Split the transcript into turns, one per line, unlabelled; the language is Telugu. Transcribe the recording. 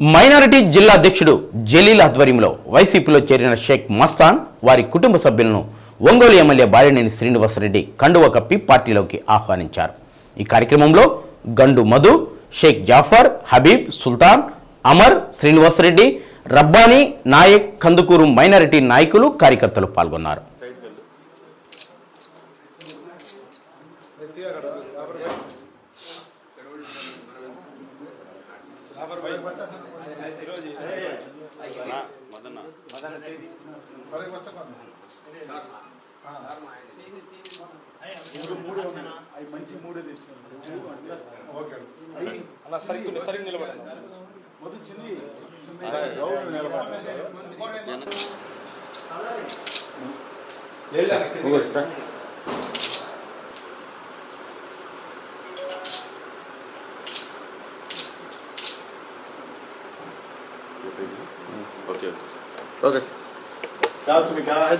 మైనారిటీ జిల్లా అధ్యక్షుడు జలీల్ ఆధ్వర్యంలో వైసీపీలో చేరిన షేక్ మస్తాన్ వారి కుటుంబ సభ్యులను ఒంగోలు ఎమ్మెల్యే బాలినేని శ్రీనివాసరెడ్డి కండువ కప్పి పార్టీలోకి ఆహ్వానించారు. ఈ కార్యక్రమంలో గండు మధు షేక్ జాఫర్ హబీబ్ సుల్తాన్ అమర్ శ్రీనివాసరెడ్డి రబ్బానీ నాయక్ కందుకూరు మైనారిటీ నాయకులు కార్యకర్తలు పాల్గొన్నారు.
మూడే ఉన్నాయి అవి మంచి మూడే తెచ్చాను
అలా సరిగ్గా సరిగ్గా నిలబడండి
మొదటి చిన్న చిన్న round Okay. Okay. Dazu begann er